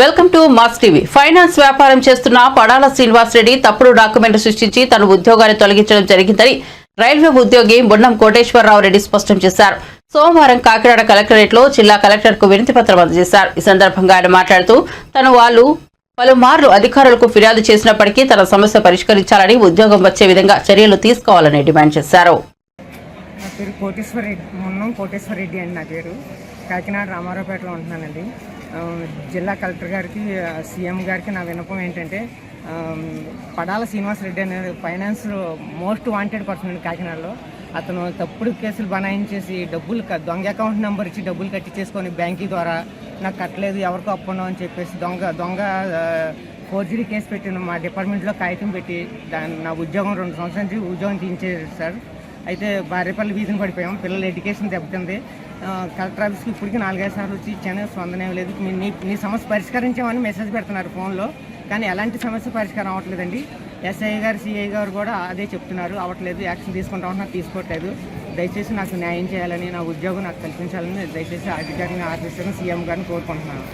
Welcome to mass TV. Finance వ్యాపారం చేస్తున్న పడాల శ్రీనివాస్ రెడ్డి తప్పుడు డాక్యుమెంట్ సృష్టించి తన ఉద్యోగాన్ని తొలగించడం జరిగిందని రైల్వే ఉద్యోగి బొన్నం కోటేశ్వరరావు రెడ్డి స్పష్టం చేశారు. సోమవారం కాకినాడ కలెక్టరేట్లో జిల్లా కలెక్టర్కు వినతి పత్రం అందజేశారు. ఈ సందర్భంగా ఆయన మాట్లాడుతూ తన వాళ్ళు పలుమార్లు అధికారులకు ఫిర్యాదు చేసినప్పటికీ తన సమస్య పరిష్కరించాలని ఉద్యోగం వచ్చే విధంగా చర్యలు తీసుకోవాలని డిమాండ్ చేశారు. కోటేశ్వర రెడ్డి కోటేశ్వర రెడ్డి అని నా పేరు. కాకినాడ రామారావుపేటలో ఉంటున్నానండి. జిల్లా కలెక్టర్ గారికి సీఎం గారికి నా విన్నపం ఏంటంటే పడాల శ్రీనివాస్ రెడ్డి అనే ఫైనాన్స్ మోస్ట్ వాంటెడ్ పర్సన్ అండి కాకినాడలో. అతను తప్పుడు కేసులు బనాయించేసి డబ్బులు దొంగ అకౌంట్ నెంబర్ ఇచ్చి డబ్బులు కట్టించేసుకొని బ్యాంకింగ్ ద్వారా నాకు కట్టలేదు ఎవరికో అప్పు అని చెప్పేసి దొంగ దొంగ ఫోర్జరీ కేసు పెట్టిన మా డిపార్ట్మెంట్లో కాగితం పెట్టి దాని నా ఉద్యోగం రెండు సంవత్సరాల నుంచి ఉద్యోగం తీయించేది సార్. అయితే భార్యపల్లి వీధిని పడిపోయాం. పిల్లల ఎడ్యుకేషన్ దెబ్బతింది. కలెక్టర్ ఆఫీస్కి ఇప్పటికీ నాలుగైదు సార్లు వచ్చి ఇచ్చాను. స్పందన ఏం లేదు. నీ నీ సమస్య పరిష్కరించామని మెసేజ్ పెడుతున్నారు ఫోన్లో. కానీ ఎలాంటి సమస్య పరిష్కారం అవ్వట్లేదండి. ఎస్ఐ గారు సిఐ గారు కూడా అదే చెప్తున్నారు. అవ్వట్లేదు. యాక్షన్ తీసుకుంటా ఉంటున్నా తీసుకోవట్లేదు. దయచేసి నాకు న్యాయం చేయాలని నా ఉద్యోగం నాకు కల్పించాలని దయచేసి అధికారిని ఆఫీసర్ని సీఎం గారిని కోరుకుంటున్నాను.